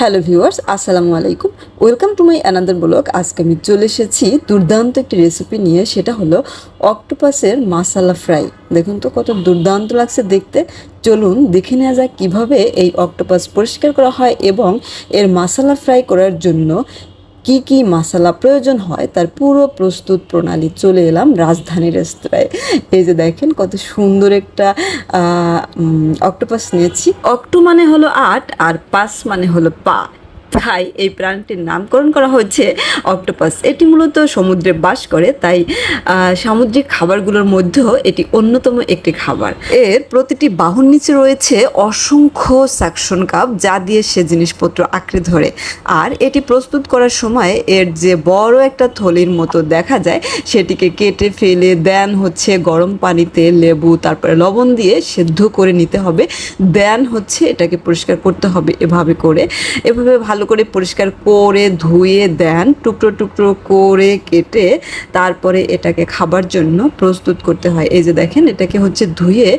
Hello viewers, আসসালামু আলাইকুম। Welcome to my another blog. আজকে আমি চলে এসেছি দুর্দান্ত একটি রেসিপি নিয়ে, সেটা হলো অক্টোপাসের মাসালা ফ্রাই। দেখুন তো কত দুর্দান্ত লাগছে দেখতে। চলুন দেখে নেওয়া যাক কীভাবে এই অক্টোপাস পরিষ্কার করা হয় এবং এর মাসালা ফ্রাই করার জন্য কি কি মশলা প্রয়োজন হয়, তার পুরো প্রস্তুত প্রণালী চলে এলাম রাজধানী রেস্তোরাঁয়। এই যে দেখেন কত সুন্দর একটা অক্টোপাস নিয়েছি। অক্টো মানে হলো আট আর পাস মানে হলো পা। তাই এই প্রাণীটির নামকরণ করা হচ্ছে অক্টোপাস। এটি মূলত সমুদ্রে বাস করে, তাই সামুদ্রিক খাবারগুলোর মধ্যেও এটি অন্যতম একটি খাবার। এর প্রতিটি বাহুর নিচে রয়েছে অসংখ্য সাকশন কাপ, যা দিয়ে সে জিনিসপত্র আঁকড়ে ধরে। আর এটি প্রস্তুত করার সময় এর যে বড় একটা থলির মতো দেখা যায়, সেটিকে কেটে ফেলে দেন হচ্ছে গরম পানিতে লেবু, তারপরে লবণ দিয়ে সেদ্ধ করে নিতে হবে। দেন হচ্ছে এটাকে পরিষ্কার করতে হবে এভাবে করে। এভাবে ভালো করে পরিষ্কার করে ধুয়ে দেন, টুকরো টুকরো করে কেটে তারপরে এটাকে খাবার জন্য প্রস্তুত করতে হয়। এই যে দেখেন, এটাকে হচ্ছে ধুয়ে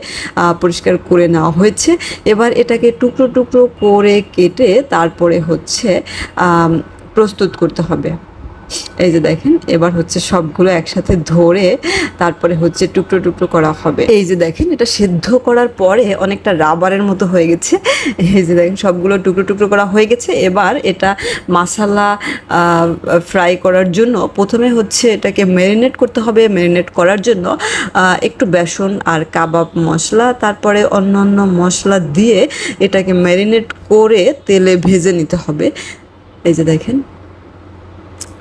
পরিষ্কার করে নেওয়া হয়েছে। এবার এটাকে টুকরো টুকরো করে কেটে তারপরে হচ্ছে প্রস্তুত করতে হবে। এই যে দেখেন, এবার হচ্ছে সবগুলো একসাথে ধরে তারপরে হচ্ছে টুকরো টুকরো করা হবে। এই যে দেখেন, এটা সেদ্ধ করার পরে অনেকটা রাবারের মতো হয়ে গেছে। এই যে দেখেন, সবগুলো টুকরো টুকরো করা হয়ে গেছে। এবার এটা মশালা ফ্রাই করার জন্য প্রথমে হচ্ছে এটাকে ম্যারিনেট করতে হবে। ম্যারিনেট করার জন্য একটু বেসন আর কাবাব মশলা, তারপরে অন্য অন্য মশলা দিয়ে এটাকে ম্যারিনেট করে তেলে ভেজে নিতে হবে। এই যে দেখেন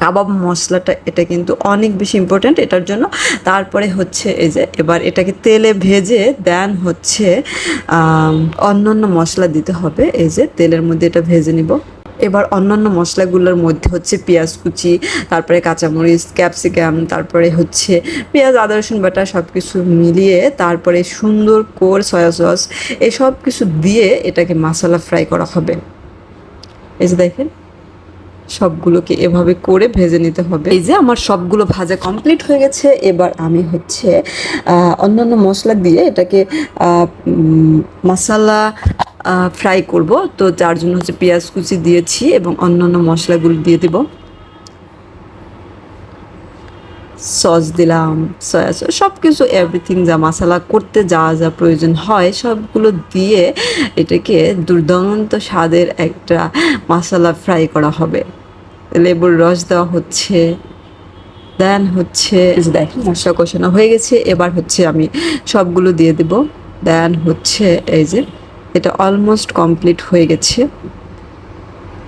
কাবাব মশলাটা এটা কিন্তু অনেক বেশি ইম্পর্ট্যান্ট এটার জন্য। তারপরে হচ্ছে এই যে এবার এটাকে তেলে ভেজে দেন হচ্ছে অন্য অন্য মশলা দিতে হবে। এই যে তেলের মধ্যে এটা ভেজে নিব। এবার অন্যান্য মশলাগুলোর মধ্যে হচ্ছে পেঁয়াজ কুচি, তারপরে কাঁচামরিচ, ক্যাপসিকাম, তারপরে হচ্ছে পেঁয়াজ, আদা, রসুন বাটা সব কিছু মিলিয়ে তারপরে সুন্দর কোর, সয়া সস এই সব কিছু দিয়ে এটাকে মশলা ফ্রাই করা হবে। এই যে দেখেন। সবগুলোকে এভাবে করে ভেজে নিতে হবে। এই যে আমার সবগুলো ভাজা কমপ্লিট হয়ে গেছে, এবার আমি হচ্ছে অন্যান্য মশলা দিয়ে এটাকে মশলা ফ্রাই করব। তো যার জন্য হচ্ছে পেঁয়াজ কুচি দিয়েছি এবং অন্যান্য মশলাগুলো দিয়ে দেব। সস দিলাম সয়া সস সব কিছু এভরিথিং যা মশলা করতে যা যা প্রয়োজন হয় সবগুলো দিয়ে এটাকে দুর্দান্ত স্বাদের একটা মশলা ফ্রাই করা হবে। লেবুর রস দেওয়া হচ্ছে, দেন হচ্ছে দেখেন মশলা কষানো হয়ে গেছে, এবার হচ্ছে আমি সবগুলো দিয়ে দেব। দেন হচ্ছে এই যে এটা অলমোস্ট কমপ্লিট হয়ে গেছে।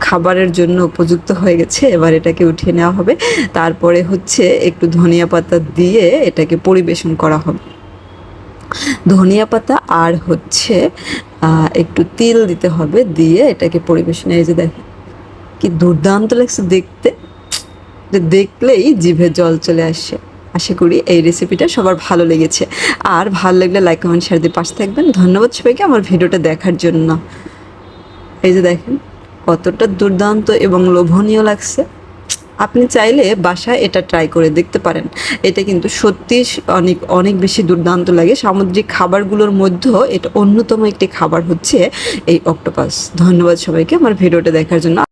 খাবারের জন্য উপযুক্ত হয়ে গেছে, এবার এটাকে উঠিয়ে নেওয়া হবে। তারপরে হচ্ছে একটু ধনিয়া পাতা দিয়ে এটাকে পরিবেশন করা হবে। ধনিয়া পাতা আর হচ্ছে একটু তিল দিতে হবে দিয়ে এটাকে পরিবেশনে, এই যে দেখেন কি দুর্দান্ত লাগছে দেখতে। দেখলেই জিভে জল চলে আসে। আশা করি এই রেসিপিটা সবার ভালো লেগেছে। আর ভালো লাগলে লাইক কমেন্ট শেয়ার দিয়ে পাশে থাকবেন। ধন্যবাদ সবাইকে আমার ভিডিওটা দেখার জন্য। এই যে দেখেন কতটা দুর্দান্ত এবং লোভনীয় লাগছে। আপনি চাইলে বাসায় এটা ট্রাই করে দেখতে পারেন। এটা কিন্তু সত্যি অনেক অনেক বেশি দুর্দান্ত লাগে। সামুদ্রিক খাবারগুলোর মধ্যেও এটা অন্যতম একটি খাবার হচ্ছে এই অক্টোপাস ধন্যবাদ সবাইকে আমার ভিডিওটা দেখার জন্য।